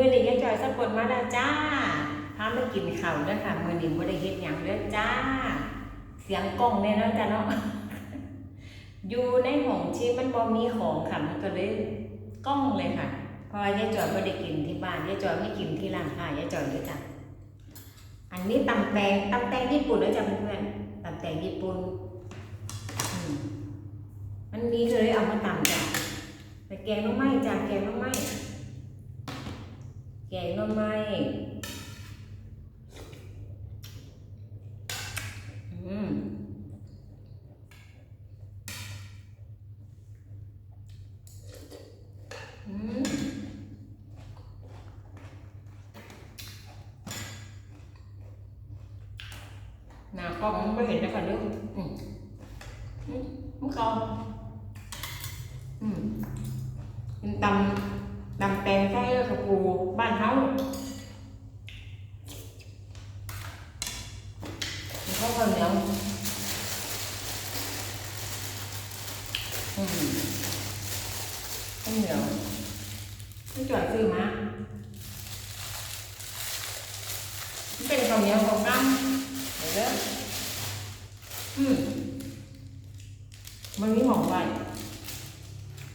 มือนี้ยายจอยสักคนมาแล้วจ้าพามากินข้าวเด้อค่ะ มือนี้บ่ได้เฮ็ดหยังเด้อจ้า เสียงกล้องแน่นอนจ้ะเนาะอยู่ในห้องที่มันบ่มีของค่ะมันก็เลยกล้องเลยค่ะ เพราะว่ายายจอยบ่ได้กินที่บ้านยายจอยไม่กินที่ร้านค้ายายจอยเด้อจ้ะอันนี้ตำแตงตำแตงญี่ปุ่นเด้อจ้ะเพื่อนๆตำแตงญี่ปุ่นอืมมันมีเลยเอามาตำจ้ะแต่แกงหน้ำไหมจ้ะแกงหน้ำไหม แกงหน่อไม้อืมอืมหน้ากล้องมันไม่เห็นนะคะเดี๋ยวอืมอืมมันกองอืมเป็นตำ ดำแตงไส้กระปูบ้านเฮาแล้วก็ข้าวเหนียวอืมข้าวเหนียวที่จอดซื้อมาเป็นข้าวเหนียวของกัเดี๋ยวเด้ออืมมันมีหอมไว้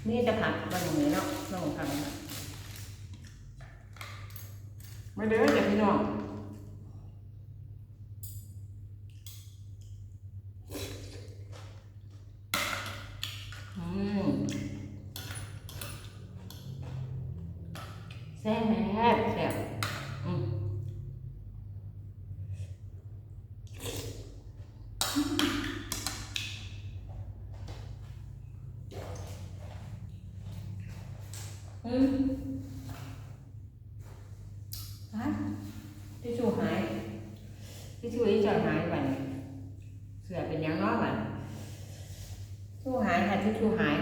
นี่จะผัดบะหมี่เนาะน้องผัดนะ มาเด้อจ้ะพี่น้องอืมแซ่บแซ่บอืมอืมฮะทิชชู่หาย ทิชชู่ที่จอยหายไปเสือเป็นยังน้อยไปทิชชู่หายค่ะทิชชู่หาย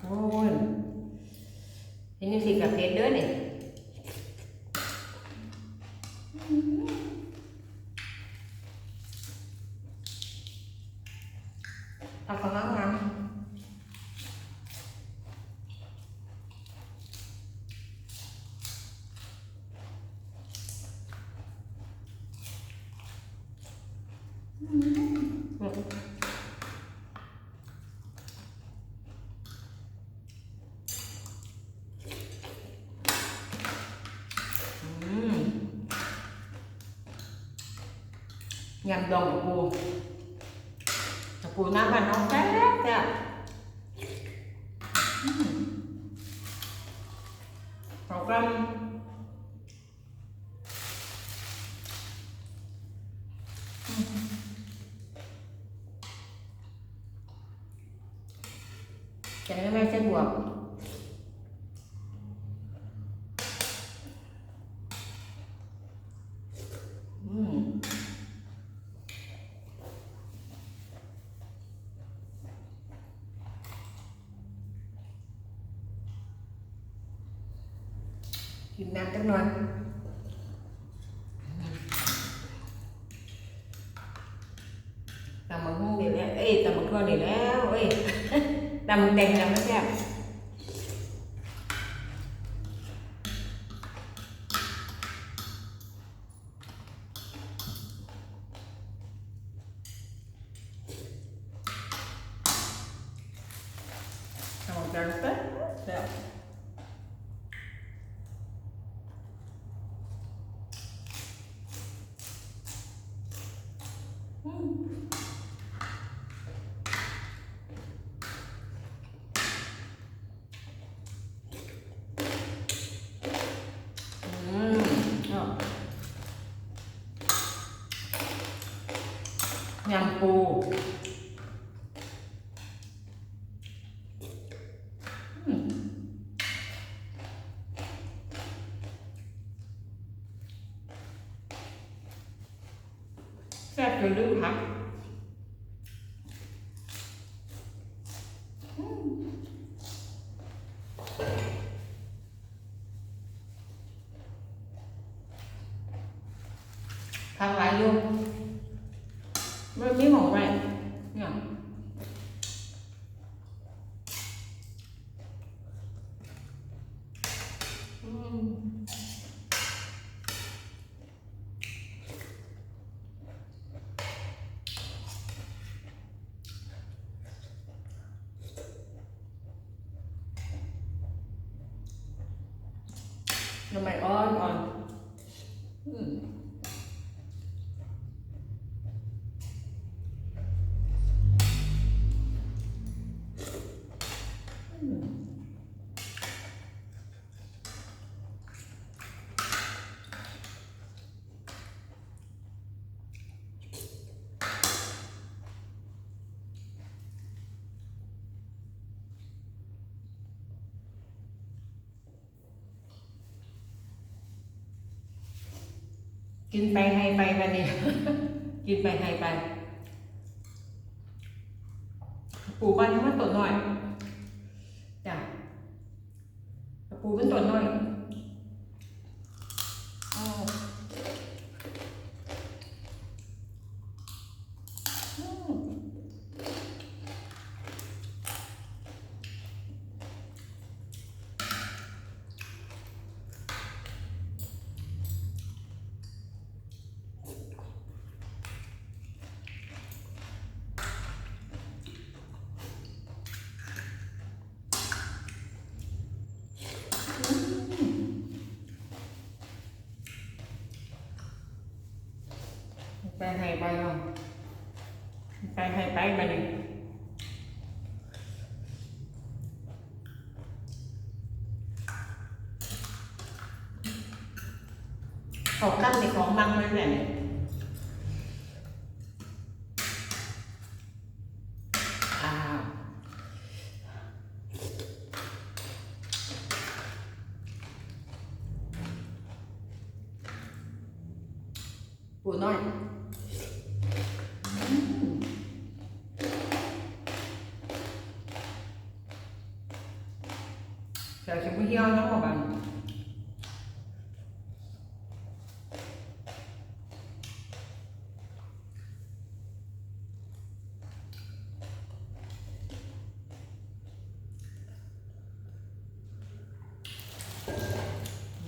โอ้ยเห็นนี่สิกับเพชรเด้อนี่เอาของน้ำน้ำอืมยำดองกับปูกับปูน้ำมัน น้องแซ่บแซ่บอืมเขากำอืม แกงไม่ใช่บวกอืมกินน้ำจังหน่อย ตำมังหุ้งเดี๋ยวแล้วเอ้ยตำมังทั่วเดี๋ยวแล้วเอ้ย ตำมังแดงจำไม่แซ่บตำมังแดงแซ่บแซ่บ แซ่บจนลืมพักอืมทำไรลายอยู่ไม่มีหมองไรงเนี่ย น้ำมันอ่ กินไปให้ไปวันนี้ กินไปให้ไป ปูบ้านเขามาตัวน้อยจ้ะปูเป็นตัวน้อยอ๋ออืม ไปให้ไปเนาะไปให้ไปมาดิเขากั้นในของบังเลยแหละอ้าวปูน้อย Giờ chúng có heo nó mà bằng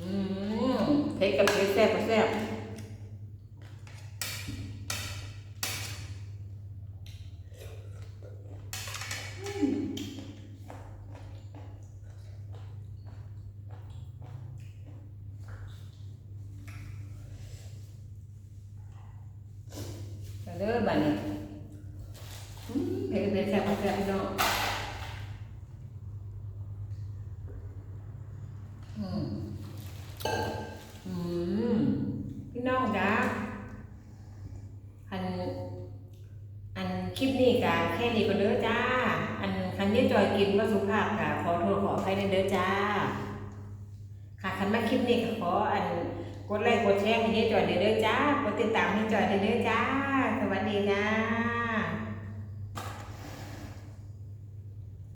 Ừm, Thấy cầm cái xe có xe Rồi đứa bà này Ừm, Thấy cái xe có xe đâu Ừm. อืมพี่น้องจ้าอัน อันคลิปนี้กะแค่นี้ก็เด้อจ้า อันคันนี้จอยกินว่าสุภาพกะขอโทษขออภัยในเด้อจ้า ค่ะคันมาคลิปนี้ขออัน กดไลค์กดแชร์ให้เด้อจอยเด้อจ้ากดติดตามให้จอยเด้อจ้า สวัสดีจ้า